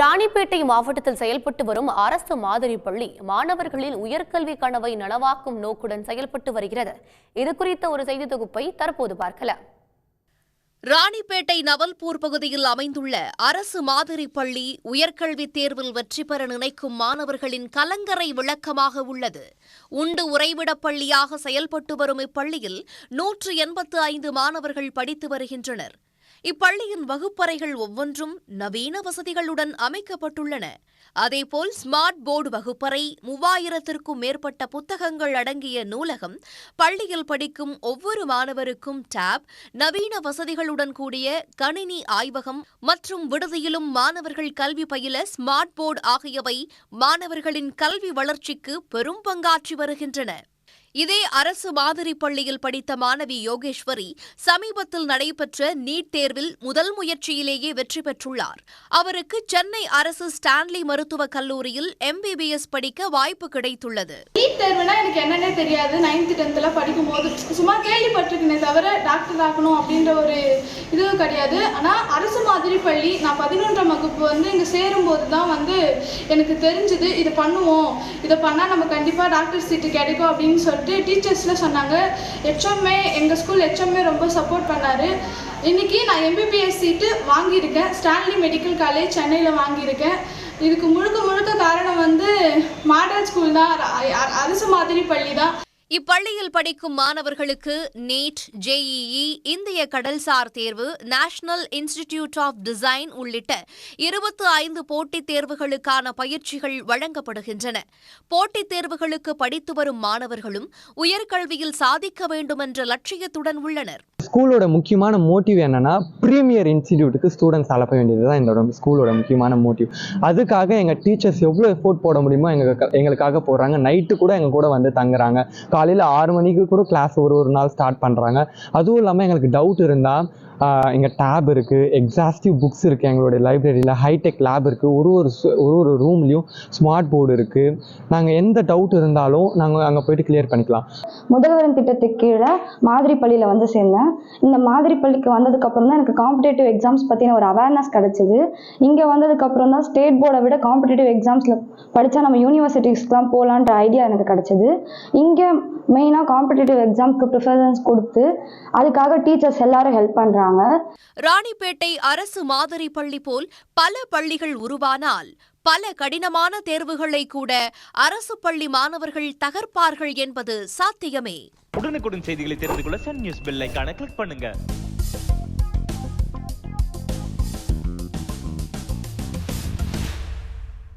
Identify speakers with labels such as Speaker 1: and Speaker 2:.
Speaker 1: ராணிப்பேட்டை மாவட்டத்தில் செயல்பட்டு வரும் அரசு மாதிரி பள்ளி மாணவர்களின் உயர்கல்வி கனவை நனவாக்கும் நோக்குடன் செயல்பட்டு வருகிறது. இது குறித்த ஒரு செய்தி தொகுப்பை தற்போது பார்க்கலாம்.
Speaker 2: ராணிப்பேட்டை நவல்பூர் பகுதியில் அமைந்துள்ள அரசு மாதிரி பள்ளி உயர்கல்வி தேர்வில் வெற்றி பெற நினைக்கும் மாணவர்களின் கலங்கரை விளக்கமாக உள்ளது. உண்டு உறைவிடப் பள்ளியாக செயல்பட்டு வரும் இப்பள்ளியில் நூற்று எண்பத்து ஐந்து மாணவர்கள் படித்து வருகின்றனர். இப்பள்ளியின் வகுப்பறைகள் ஒவ்வொன்றும் நவீன வசதிகளுடன் அமைக்கப்பட்டுள்ளன. அதேபோல் ஸ்மார்ட் போர்டு வகுப்பறை மூவாயிரத்திற்கும் மேற்பட்ட புத்தகங்கள் அடங்கிய நூலகம் பள்ளியில் படிக்கும் ஒவ்வொரு மாணவருக்கும் டேப் நவீன வசதிகளுடன் கூடிய கணினி ஆய்வகம் மற்றும் விடுதியிலும் மாணவர்கள் கல்வி பயில ஸ்மார்ட் போர்டு ஆகியவை மாணவர்களின் கல்வி வளர்ச்சிக்கு பெரும் பங்காற்றி வருகின்றன. இதே அரசு மாதிரி பள்ளியில் படித்த மாணவி யோகேஸ்வரி சமீபத்தில் நடைபெற்ற நீட் தேர்வில் முதல் முயற்சியிலேயே வெற்றி பெற்றுள்ளார். அவருக்கு சென்னை அரசு ஸ்டான்லி மருத்துவக் கல்லூரியில் எம்பிபிஎஸ் படிக்க வாய்ப்பு கிடைத்துள்ளது.
Speaker 3: நீட் தேர்வுனா எனக்கு என்னன்னே தெரியாது. நைன்த் டென்த்ல படிக்கும் போது சும்மா கேள்விப்பட்டிருக்கேனே தவிர டாக்டர் ஆகணும் அப்படின்ற ஒரு இது கிடையாது. ஆனால் அரசு மாதிரி பள்ளி நான் பதினொன்றாம் வகுப்பு வந்து இங்கே சேரும்போது தான் வந்து எனக்கு தெரிஞ்சுது இது பண்ணுவோம். இதை பண்ணால் நம்ம கண்டிப்பாக டாக்டர் சீட்டு கிடைக்கும் அப்படின்னு சொல்லிட்டு டீச்சர்ஸ்லாம் சொன்னாங்க. ஹெச்எம்ஏ எங்கள் ஸ்கூல் ஹெச்எம்ஏ ரொம்ப சப்போர்ட் பண்ணார். இன்னைக்கு நான் எம்பிபிஎஸ் சீட்டு வாங்கியிருக்கேன். ஸ்டான்லி மெடிக்கல் காலேஜ் சென்னையில் வாங்கியிருக்கேன். இதுக்கு முழுக்க முழுக்க காரணம் வந்து மாடல் ஸ்கூல் தான். அரசு மாதிரி பள்ளி தான்.
Speaker 2: இப்பள்ளியில் படிக்கும் மாணவர்களுக்கு நீட் ஜேஇஇ இந்திய கடல்சார் தேர்வு நேஷனல் இன்ஸ்டிடியூட் ஆஃப் டிசைன் உள்ளிட்ட இருபத்து ஐந்து போட்டித் தேர்வுகளுக்கான பயிற்சிகள் வழங்கப்படுகின்றன. போட்டித் தேர்வுகளுக்கு படித்து வரும் மாணவர்களும் உயர்கல்வியில் சாதிக்க வேண்டும் என்ற லட்சியத்துடன் உள்ளனர்.
Speaker 4: ஸ்கூலோட முக்கியமான மோட்டிவ் என்னன்னா ப்ரீமியர் இன்ஸ்டிடியூட்டுக்கு ஸ்டூடெண்ட்ஸ் அனுப்ப வேண்டியது தான் இந்த ஸ்கூலோட முக்கியமான மோட்டிவ். அதுக்காக எங்கள் டீச்சர்ஸ் எவ்வளோ எஃபோர்ட் போட முடியுமோ எங்களுக்கு எங்களுக்காக போடுறாங்க நைட்டு கூட எங்கள் கூட வந்து தங்குறாங்க. காலையில் ஆறு மணிக்கு கூட கிளாஸ் ஒரு ஒரு நாள் ஸ்டார்ட் பண்ணுறாங்க அதுவும் இல்லாமல் எங்களுக்கு டவுட் இருந்தால் எங்கள் டேப் இருக்குது எக்ஸாஸ்டிவ் புக்ஸ் இருக்குது எங்களுடைய லைப்ரரியில் ஹைடெக் லேப் இருக்குது ஒரு ஒரு ஒரு ஒரு ரூம்லேயும் ஸ்மார்ட் போர்டு இருக்குது நாங்கள் எந்த டவுட் இருந்தாலும் நாங்கள் அங்கே போயிட்டு கிளியர் பண்ணிக்கலாம்.
Speaker 5: முதல்வரின் திட்டத்துக்கு கீழே மாதிரி பள்ளியில் வந்து சேர்ந்தேன். இந்த மாதிரி பள்ளிக்கு வந்ததுக்கப்புறம் தான் எனக்கு காம்படேட்டிவ் எக்ஸாம்ஸ் பற்றின ஒரு அவேர்னஸ் கிடச்சிது. இங்கே வந்ததுக்கப்புறம் தான் ஸ்டேட் போர்டை விட காம்படேட்டிவ் எக்ஸாம்ஸில் படித்தா நம்ம யூனிவர்சிட்டிஸ்க்குலாம் போகலான்ற ஐடியா எனக்கு கிடச்சிது. இங்கே மெயினாக காம்படேட்டிவ் எக்ஸாம்ஸ்க்கு ப்ரிஃபரன்ஸ் கொடுத்து அதுக்காக டீச்சர்ஸ் எல்லாரும் ஹெல்ப் பண்ணுறாங்க
Speaker 2: ராணிப்பேட்டை அரசு மாதிரி பள்ளி போல் பல பள்ளிகள் உருவானால் பல கடினமான தேர்வுகளை கூட அரசு பள்ளி மாணவர்கள் தகர்ப்பார்கள் என்பது சாத்தியமே.
Speaker 6: உடனுக்குடன் செய்திகளை தெரிந்து கொள்ள சன் நியூஸ் பெல் கிளிக் பண்ணுங்க.